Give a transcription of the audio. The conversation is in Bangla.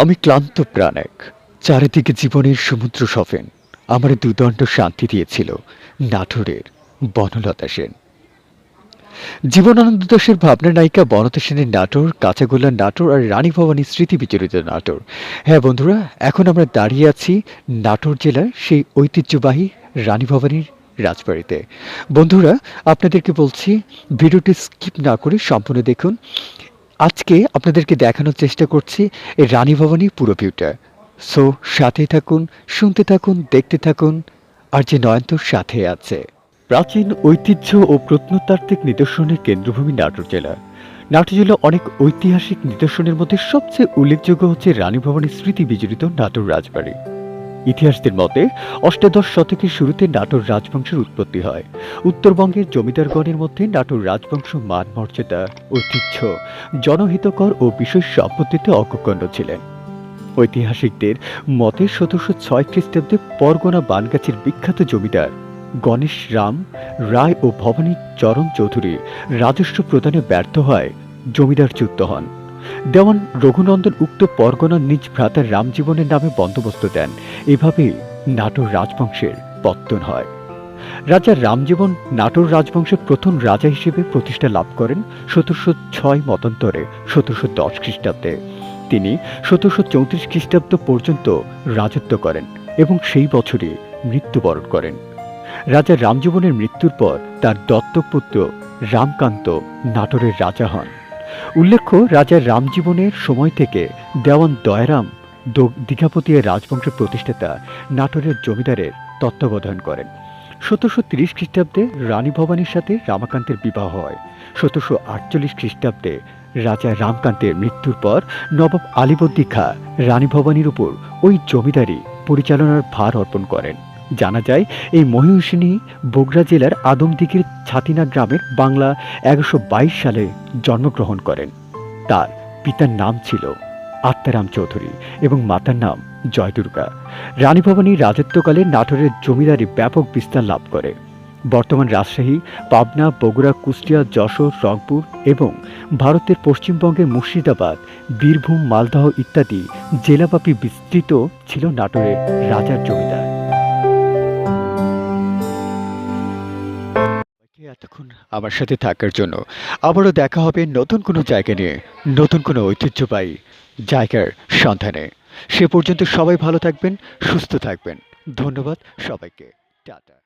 আমি ক্লান্ত প্রাণ এক চারিদিকে জীবনের সমুদ্র সফেন। আমার দুদণ্ড শান্তি দিয়েছিল নাটোরের বনলতা সেন। জীবনানন্দ দাসের ভাবনা নায়িকা বনতা সেনের নাটোর কাঁচাগোল্লার নাটোর আর রানী ভবানীর স্মৃতি বিচরিত নাটোর। হ্যাঁ বন্ধুরা, এখন আমরা দাঁড়িয়ে আছি নাটোর জেলার সেই ঐতিহ্যবাহী রানী ভবানীর রাজবাড়িতে। বন্ধুরা, আপনাদেরকে বলছি, ভিডিওটি স্কিপ না করে সম্পূর্ণ দেখুন। আজকে আপনাদেরকে দেখানোর চেষ্টা করছি এই রানী ভবানীর পুরো ভিউটা। সো সাথে থাকুন, শুনতে থাকুন, দেখতে থাকুন, আর যে নয়ন্তর সাথে আছে। প্রাচীন ঐতিহ্য ও প্রত্নতাত্ত্বিক নিদর্শনের কেন্দ্রভূমি নাটোর জেলা। নাটোর জেলা অনেক ঐতিহাসিক নিদর্শনের মধ্যে সবচেয়ে উল্লেখযোগ্য হচ্ছে রানী ভবানীর স্মৃতি বিজড়িত নাটোর রাজবাড়ি। ইতিহাসদের মতে, অষ্টাদশ শতকের শুরুতে নাটোর রাজবংশের উৎপত্তি হয়। উত্তরবঙ্গের জমিদারগণের মধ্যে নাটোর রাজবংশ মান, মর্যাদা, ঐতিহ্য, জনহিতকর ও বিশেষ সম্পত্তিতে অগ্রগণ্য ছিলেন। ঐতিহাসিকদের মতে সতেরোশো ছয় খ্রিস্টাব্দে পরগনা বানগাছের বিখ্যাত জমিদার গণেশ রাম রায় ও ভবানী চরণ চৌধুরী রাজস্ব প্রদানে ব্যর্থ হয় জমিদার জমিদারচ্যুত হন। দেওয়ান রঘুনন্দন উক্ত পরগনার নিজ ভ্রাতার রামজীবনের নামে বন্দোবস্ত দেন। এভাবে নাটোর রাজবংশের পত্তন হয়। রাজা রামজীবন নাটোর রাজবংশের প্রথম রাজা হিসেবে প্রতিষ্ঠা লাভ করেন সতেরোশো ছয় মতান্তরে, সতেরোশো দশ খ্রিস্টাব্দে। তিনি সতেরোশো চৌত্রিশ খ্রিস্টাব্দ পর্যন্ত রাজত্ব করেন এবং সেই বছরই মৃত্যুবরণ করেন। রাজা রামজীবনের মৃত্যুর পর তার দত্তপুত্র রামকান্ত নাটোরের রাজা হন। উল্লেখ্য, রাজা রামজীবনের সময় থেকে দেওয়ান দয়ারাম দো- রাজবংশের প্রতিষ্ঠাতা, নাটোরের জমিদারের তত্ত্বাবধান করেন। সতেরোশো তিরিশ খ্রিস্টাব্দে রানী ভবানীর সাথে রামাকান্তের বিবাহ হয়। সতেরোশো আটচল্লিশ খ্রিস্টাব্দে রাজা রামকান্তের মৃত্যুর পর নবাব আলিবর্দী খা রানী ভবানীর উপর ওই জমিদারি পরিচালনার ভার অর্পণ করেন। জানা যায়, এই মহিষিনী বগুড়া জেলার আদমদিঘির ছাতিনা গ্রামের বাংলা বাইশ সালে জন্মগ্রহণ করেন। তার পিতার নাম ছিল আত্মারাম চৌধুরী এবং মাতার নাম জয়দুর্গা। রানী ভবানী রাজত্বকালে নাটোরের জমিদারি ব্যাপক বিস্তার লাভ করে। বর্তমান রাজশাহী, পাবনা, বগুড়া, কুষ্টিয়া, যশোর, রংপুর এবং ভারতের পশ্চিমবঙ্গের মুর্শিদাবাদ, বীরভূম, মালদহ ইত্যাদি জেলাব্যাপী বিস্তৃত ছিল নাটোরের রাজার জমিদার। এতক্ষণ আমার সাথে থাকার জন্য। আবারও দেখা হবে নতুন কোনো জায়গা নিয়ে, নতুন কোনো ঐতিহ্যবাহী জায়গার সন্ধানে। সে পর্যন্ত সবাই ভালো থাকবেন, সুস্থ থাকবেন। ধন্যবাদ সবাইকে। টাটা।